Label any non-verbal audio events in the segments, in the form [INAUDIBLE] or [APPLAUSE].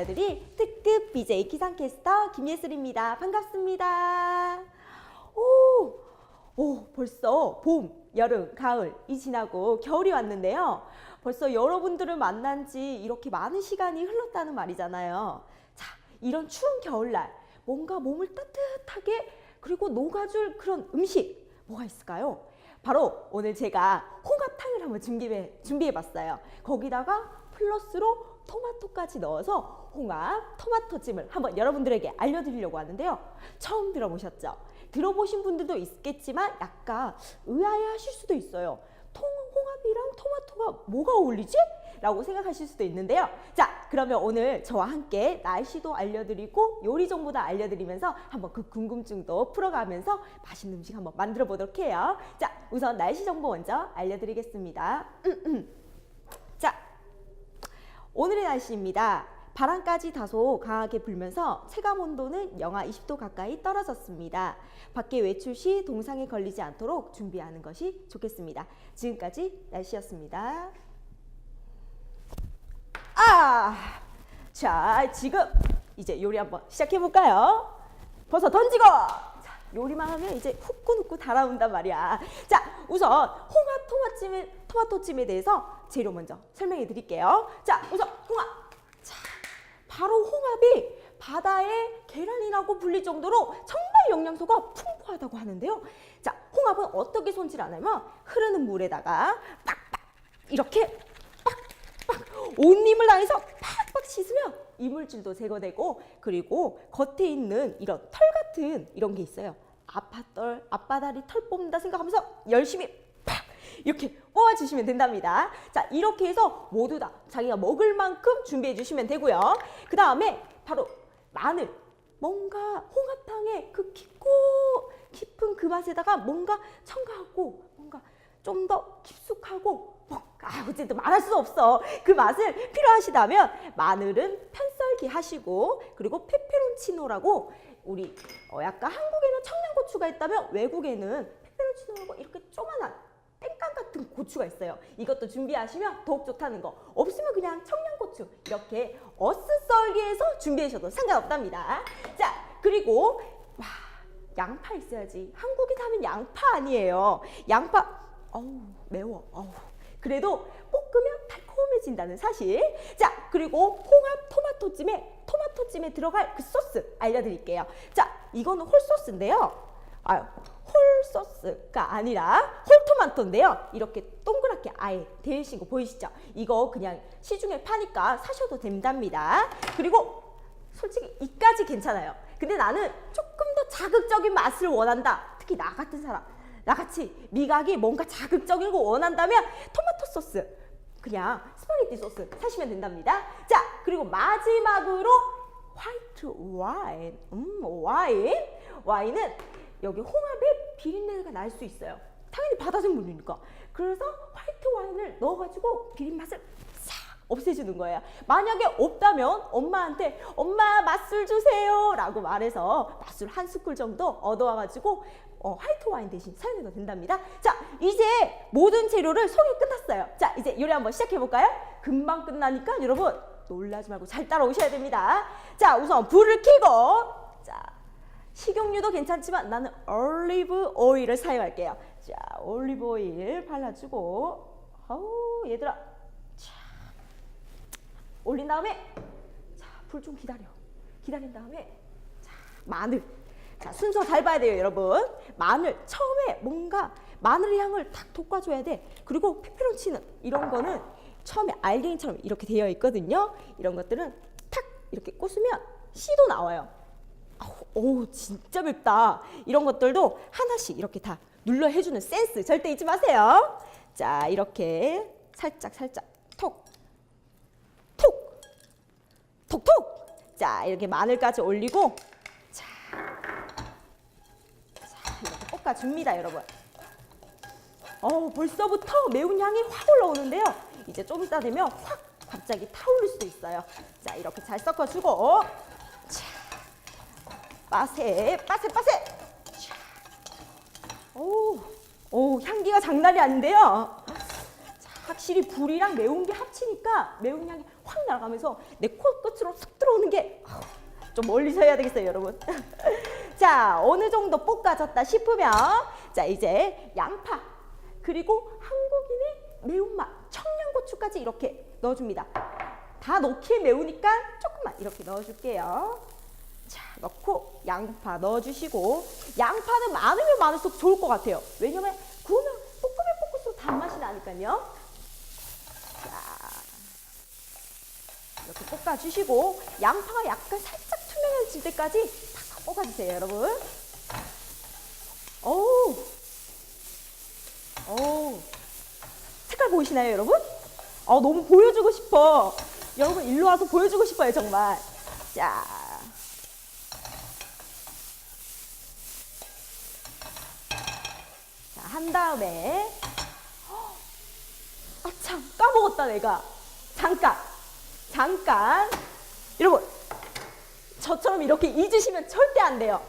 알려드릴 특급 BJ 기상캐스터 김예슬입니다. 반갑습니다. 오, 오, 벌써 봄, 여름, 가을이 지나고 겨울이 왔는데요. 벌써 여러분들을 만난 지 이렇게 많은 시간이 흘렀다는 말이잖아요. 자, 이런 추운 겨울날 뭔가 몸을 따뜻하게 그리고 녹아줄 그런 음식 뭐가 있을까요? 바로 오늘 제가 홍합탕을 한번 준비해, 준비해 봤어요. 거기다가 플러스로 토마토까지 넣어서 홍합 토마토찜을 한번 여러분들에게 알려드리려고 하는데요. 처음 들어보셨죠? 들어보신 분들도 있겠지만 약간 의아해 하실 수도 있어요. 통, 홍합이랑 토마토가 뭐가 어울리지? 라고 생각하실 수도 있는데요. 자, 그러면 오늘 저와 함께 날씨도 알려드리고 요리 정보도 알려드리면서 한번 그 궁금증도 풀어가면서 맛있는 음식 한번 만들어 보도록 해요. 자, 우선 날씨 정보 먼저 알려드리겠습니다. 자, 오늘의 날씨입니다. 바람까지 다소 강하게 불면서 체감 온도는 영하 20도 가까이 떨어졌습니다. 밖에 외출 시 동상에 걸리지 않도록 준비하는 것이 좋겠습니다. 지금까지 날씨였습니다. 아! 자, 지금 이제 요리 한번 시작해 볼까요? 버섯 던지고! 자, 요리만 하면 이제 후끈후끈 달아온단 말이야. 자, 우선 홍합 토마찜에, 토마토찜에 대해서 재료 먼저 설명해 드릴게요. 자, 우선 홍합. 자, 바로 홍합이 바다의 계란이라고 불릴 정도로 정말 영양소가 풍부하다고 하는데요. 자, 홍합은 어떻게 손질하냐면 흐르는 물에다가 빡빡 이렇게 빡빡 온 힘을 다해서 팍팍 씻으면 이물질도 제거되고 그리고 겉에 있는 이런 털 같은 이런 게 있어요. 아빠떨, 아빠다리 털 뽑는다 생각하면서 열심히 팍 이렇게 뽑아주시면 된답니다. 자 이렇게 해서 모두 다 자기가 먹을 만큼 준비해 주시면 되고요. 그 다음에 바로 마늘. 뭔가 홍합탕의 그 깊고 깊은 그 맛에다가 뭔가 첨가하고 뭔가 좀 더 깊숙하고 뭐, 아, 어쨌든 말할 수 없어. 그 맛을 필요하시다면 마늘은 편썰기 하시고 그리고 페페론치노라고 우리 어, 약간 한국에는 청양고추가 있다면 외국에는 페페론치노라고 이렇게 조만한 땡깡 같은 고추가 있어요. 이것도 준비하시면 더욱 좋다는 거. 없으면 그냥 청양고추 이렇게 어슷썰기해서 준비하셔도 상관없답니다. 자, 그리고 와, 양파 있어야지. 한국에 사면 양파 아니에요. 양파 어우 매워. 어우. 그래도 볶으면 달콤해진다는 사실. 자, 그리고 홍합 토마토찜에 토마토찜에 들어갈 그 소스 알려드릴게요. 자, 이거는 홀 소스인데요. 아, 홀 소스가 아니라 홀 토마토인데요. 이렇게 동그랗게 아예 있는 거 보이시죠? 이거 그냥 시중에 파니까 사셔도 된답니다. 그리고 솔직히 이까지 괜찮아요. 근데 나는 조금 더 자극적인 맛을 원한다. 특히 나 같은 사람. 나같이 미각이 뭔가 자극적인 거 원한다면 토마토 소스 그냥 스파게티 소스 사시면 된답니다. 자 그리고 마지막으로 화이트 와인 음 와인 와인은 여기 홍합에 비린내가 날 수 있어요. 당연히 바다 생물이니까 그래서 화이트 와인을 넣어가지고 비린 맛을 싹 없애주는 거예요. 만약에 없다면 엄마한테 엄마 맛술 주세요 라고 말해서 맛술 한 스쿨 정도 얻어와가지고 어, 화이트 와인 대신 사용해도 된답니다. 자 이제 모든 재료를 소개 끝났어요. 자 이제 요리 한번 시작해볼까요? 금방 끝나니까 여러분 놀라지 말고 잘 따라오셔야 됩니다. 자 우선 불을 켜고 자 식용유도 괜찮지만 나는 올리브 오일을 사용할게요. 자 올리브 오일 발라주고 아우 얘들아 자, 올린 다음에 자, 불 좀 기다려. 기다린 다음에 자, 마늘. 자, 순서 잘 봐야 돼요, 여러분. 마늘 처음에 뭔가 마늘 향을 탁 돋궈줘야 돼. 그리고 페페론치는 이런 거는 처음에 알갱이처럼 이렇게 되어 있거든요. 이런 것들은 탁 이렇게 꽂으면 씨도 나와요. 오, 진짜 맵다. 이런 것들도 하나씩 이렇게 다 눌러 해주는 센스 절대 잊지 마세요. 자, 이렇게 살짝 살짝 톡, 톡, 톡톡. 자, 이렇게 마늘까지 올리고 자, 볶아줍니다, 여러분. 어, 벌써부터 매운 향이 확 올라오는데요. 이제 좀 이따 되면 확 갑자기 타오를 수도 있어요. 자, 이렇게 잘 섞어주고 자, 빠세, 빠세, 빠세. 자, 오, 오, 향기가 장난이 아닌데요. 자, 확실히 불이랑 매운 게 합치니까 매운 향이 확 날아가면서 내 코끝으로 쏙 들어오는 게 좀 멀리서 해야 되겠어요, 여러분. 자, 어느 정도 볶아졌다 싶으면 자, 이제 양파 그리고 한국인의 매운맛 청양고추까지 이렇게 넣어줍니다. 다 넣기에 매우니까 조금만 이렇게 넣어줄게요. 자, 넣고 양파 넣어주시고 양파는 많으면 많을수록 좋을 것 같아요. 왜냐면 구우면 볶으면 볶을수록 단맛이 나니까요. 자, 이렇게 볶아주시고 양파가 약간 살짝 투명해질 때까지 볶아주세요, 여러분. 오, 오, 색깔 보이시나요, 여러분? 어, 너무 보여주고 싶어. 여러분 일로 와서 보여주고 싶어요, 정말. 자. 자, 한 다음에 아 참 까먹었다 내가 잠깐 잠깐 여러분 저처럼 이렇게 잊으시면 절대 안 돼요.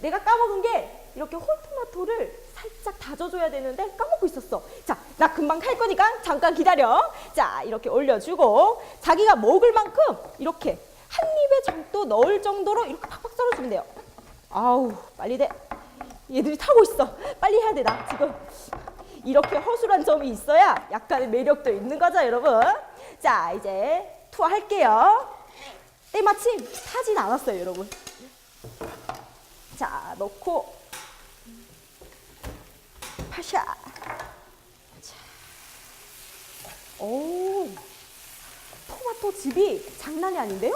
내가 까먹은 게 이렇게 홀토마토를 살짝 다져줘야 되는데 까먹고 있었어. 자 나 금방 할 거니까 잠깐 기다려. 자 이렇게 올려주고 자기가 먹을 만큼 이렇게 한 입에 정도 넣을 정도로 이렇게 팍팍 썰어주면 돼요. 아우 빨리 돼. 얘들이 타고 있어. 빨리 해야 돼 나 지금. 이렇게 허술한 점이 있어야 약간의 매력도 있는 거죠, 여러분. 자, 이제 투하할게요. 때마침 타진 않았어요, 여러분. 자, 넣고 파샤. 자. 오, 토마토 즙이 장난이 아닌데요?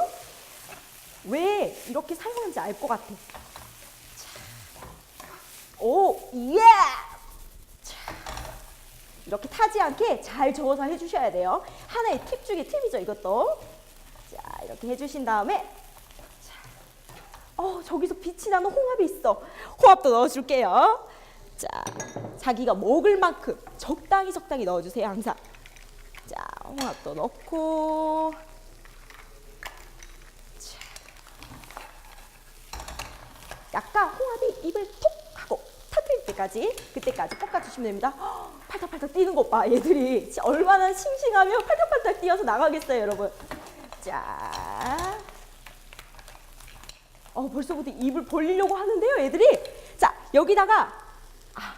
왜 이렇게 사용하는지 알 것 같아. 자. 오, 예! 이렇게 타지 않게 잘 저어서 해주셔야 돼요. 하나의 팁 중에 팁이죠, 이것도. 자, 이렇게 해주신 다음에. 자, 어, 저기서 빛이 나는 홍합이 있어. 홍합도 넣어줄게요. 자, 자기가 먹을 만큼 적당히 적당히 넣어주세요, 항상. 자, 홍합도 넣고. 자. 약간 홍합이 입을 톡 하고 터뜨릴 때까지 그때까지 볶아주시면 됩니다. 헉, 팔딱팔딱 뛰는 것 봐, 얘들이. 얼마나 싱싱하면 팔딱팔딱 뛰어서 나가겠어요, 여러분. 자. 어, 벌써부터 입을 벌리려고 하는데요, 애들이. 자, 여기다가, 아,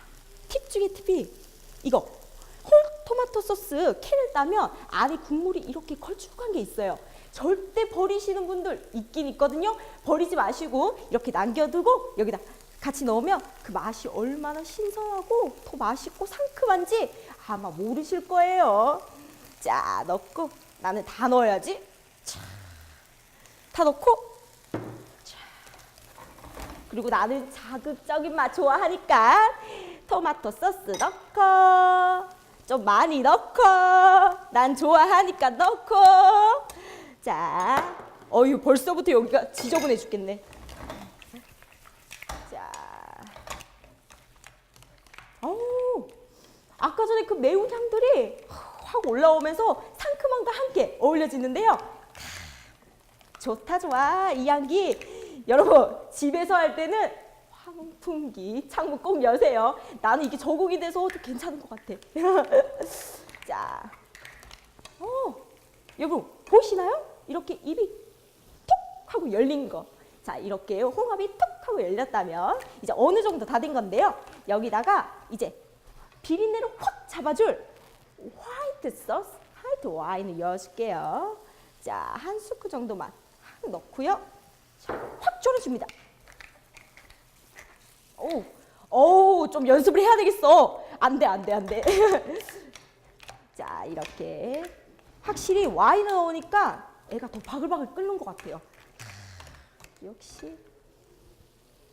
팁 중에 팁이 이거. 홀 토마토 소스 캔을 따면 안에 국물이 이렇게 걸쭉한 게 있어요. 절대 버리시는 분들 있긴 있거든요. 버리지 마시고 이렇게 남겨두고 여기다 같이 넣으면 그 맛이 얼마나 신선하고 더 맛있고 상큼한지 아마 모르실 거예요. 자, 넣고 나는 다 넣어야지. 자, 다 넣고. 자, 그리고 나는 자극적인 맛 좋아하니까 토마토 소스 넣고 좀 많이 넣고 난 좋아하니까 넣고. 자 어유 벌써부터 여기가 지저분해 죽겠네. 자 어우 아까 전에 그 매운 향들이 확 올라오면서 상큼함과 함께 어울려지는데요 좋다 좋아. 이 향기. 여러분 집에서 할 때는 환풍기 창문 꼭 여세요. 나는 이게 적응이 돼서 좀 괜찮은 것 같아. [LAUGHS] 자. 어, 여러분 보시나요? 이렇게 입이 톡 하고 열린 거 자 이렇게 홍합이 톡 하고 열렸다면 이제 어느 정도 다 된 건데요. 여기다가 이제 비린내를 확 잡아줄 화이트 소스 화이트 와인을 넣어줄게요. 자 한 스푼 정도만. 확 넣고요 자, 확 졸여줍니다. 오, 오, 좀 연습을 해야 되겠어. 안 돼, 안 돼, 안 돼. [LAUGHS] 자, 이렇게 확실히 와인을 넣으니까 애가 더 바글바글 끓는 것 같아요. 역시,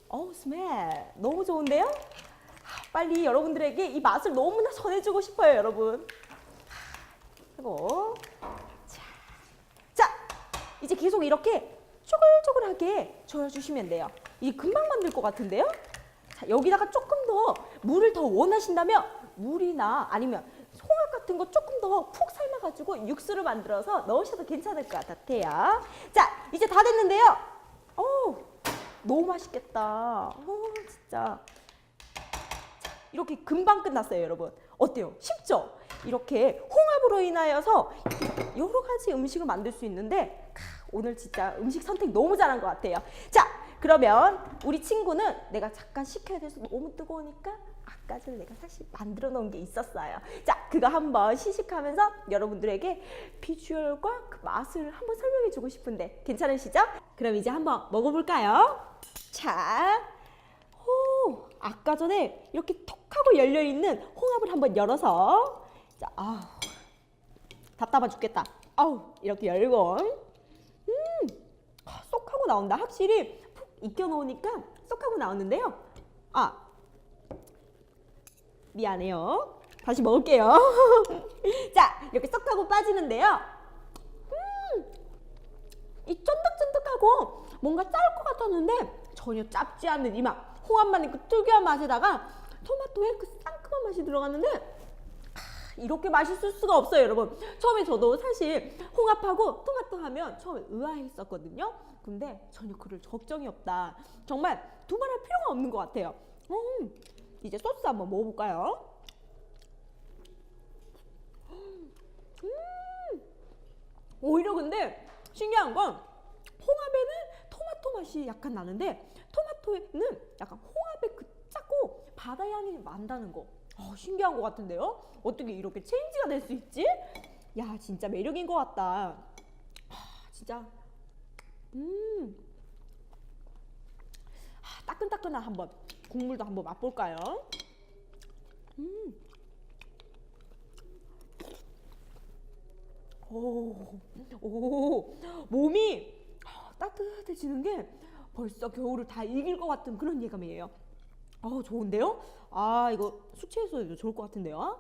어, 스멜 너무 좋은데요? 아, 빨리 여러분들에게 이 맛을 너무나 전해주고 싶어요, 여러분. 그리고 이제 계속 이렇게 쪼글쪼글하게 저어주시면 돼요. 이 금방 만들 것 같은데요? 자, 여기다가 조금 더 물을 더 원하신다면 물이나 아니면 송합 같은 거 조금 더 푹 삶아가지고 육수를 만들어서 넣으셔도 괜찮을 것 같아요. 자, 이제 다 됐는데요. 오, 너무 맛있겠다. 오, 진짜. 자, 이렇게 금방 끝났어요, 여러분. 어때요? 쉽죠? 이렇게 홍합으로 인하여서 여러 가지 음식을 만들 수 있는데 캬, 오늘 진짜 음식 선택 너무 잘한 것 같아요. 자, 그러면 우리 친구는 내가 잠깐 식혀야 돼서 너무 뜨거우니까 아까 전에 내가 사실 만들어 놓은 게 있었어요. 자, 그거 한번 시식하면서 여러분들에게 비주얼과 그 맛을 한번 설명해 주고 싶은데 괜찮으시죠? 그럼 이제 한번 먹어볼까요? 자, 오, 아까 전에 이렇게 톡 하고 열려 있는 홍합을 한번 열어서 자, 아우, 답답해 죽겠다. 아우, 이렇게 열고, 하고 나온다. 확실히 푹 익혀 놓으니까 쏙 하고 나오는데요. 아, 미안해요. 다시 먹을게요. [LAUGHS] 자, 이렇게 쏙 하고 빠지는데요. 음, 이 쫀득쫀득하고 뭔가 짤 것 같았는데 전혀 짭지 않는 이 맛. 홍합만의 그 특유한 맛에다가 토마토의 그 상큼한 맛이 들어갔는데 아, 이렇게 맛있을 수가 없어요, 여러분. 처음에 저도 사실 홍합하고 토마토 하면 처음에 의아했었거든요. 근데 전혀 그럴 걱정이 없다. 정말 두말할 필요가 없는 것 같아요. 음, 이제 소스 한번 먹어볼까요? 음, 오히려 근데 신기한 건 홍합에는 토마토 맛이 약간 나는데 토마토에는 약간 홍합의 그 짜고 바다 향이 난다는 거. 어, 신기한 것 같은데요? 어떻게 이렇게 체인지가 될 수 있지? 야, 진짜 매력인 것 같다. 아, 진짜. 음. 아, 따끈따끈한 한번 국물도 한번 맛볼까요? 음. 오, 오, 몸이 따뜻해지는 게 벌써 겨울을 다 이길 것 같은 그런 예감이에요. 어, 좋은데요? 아, 이거 숙취해소에도 좋을 것 같은데요?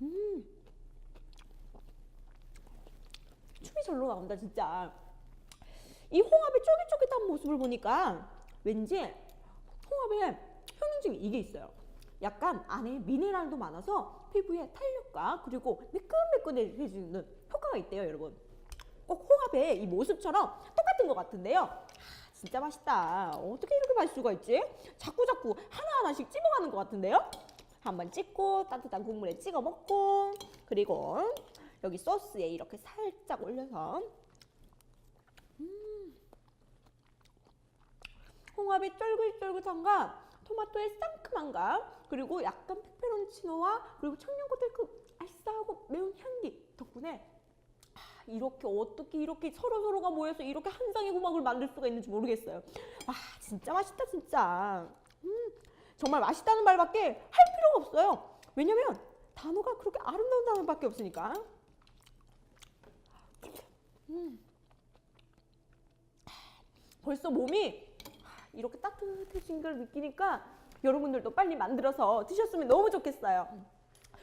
음. 춤이 절로 나온다, 진짜. 이 홍합의 쫄깃쫄깃한 모습을 보니까 왠지 홍합에 효능증이 이게 있어요. 약간 안에 미네랄도 많아서 피부에 탄력과 그리고 매끈매끈해지는 효과가 있대요, 여러분. 꼭 홍합의 이 모습처럼 똑같은 것 같은데요. 아, 진짜 맛있다. 어떻게 이렇게 맛있을 수가 있지? 자꾸 자꾸 하나 하나씩 찝어가는 것 같은데요. 한번 찍고 따뜻한 국물에 찍어 먹고 그리고 여기 소스에 이렇게 살짝 올려서 음. 홍합의 쫄깃쫄깃함과 토마토의 상큼함과 그리고 약간 페페론치노와 그리고 청양고추의 그 알싸하고 매운 향기 덕분에 아, 이렇게 어떻게 이렇게 서로 서로가 모여서 이렇게 한 쌍의 호박을 만들 수가 있는지 모르겠어요. 와 진짜 맛있다 진짜. 음, 정말 맛있다는 말밖에 할 필요가 없어요. 왜냐면 단어가 그렇게 아름다운 단어밖에 없으니까. 음. 벌써 몸이 이렇게 따뜻해진 걸 느끼니까 여러분들도 빨리 만들어서 드셨으면 너무 좋겠어요.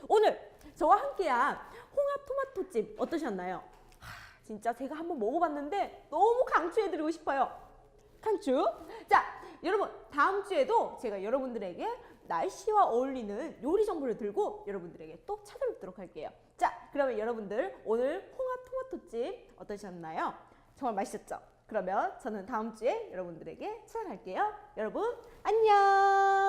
오늘 저와 함께한 홍합 토마토찜 어떠셨나요? 하, 진짜 제가 한번 먹어봤는데 너무 강추해드리고 싶어요. 강추. 자, 여러분 다음 주에도 제가 여러분들에게 날씨와 어울리는 요리 정보를 들고 여러분들에게 또 찾아뵙도록 할게요. 자, 그러면 여러분들 오늘 홍합 토마토찜 어떠셨나요? 정말 맛있었죠? 그러면 저는 다음 주에 여러분들에게 찾아갈게요. 여러분 안녕.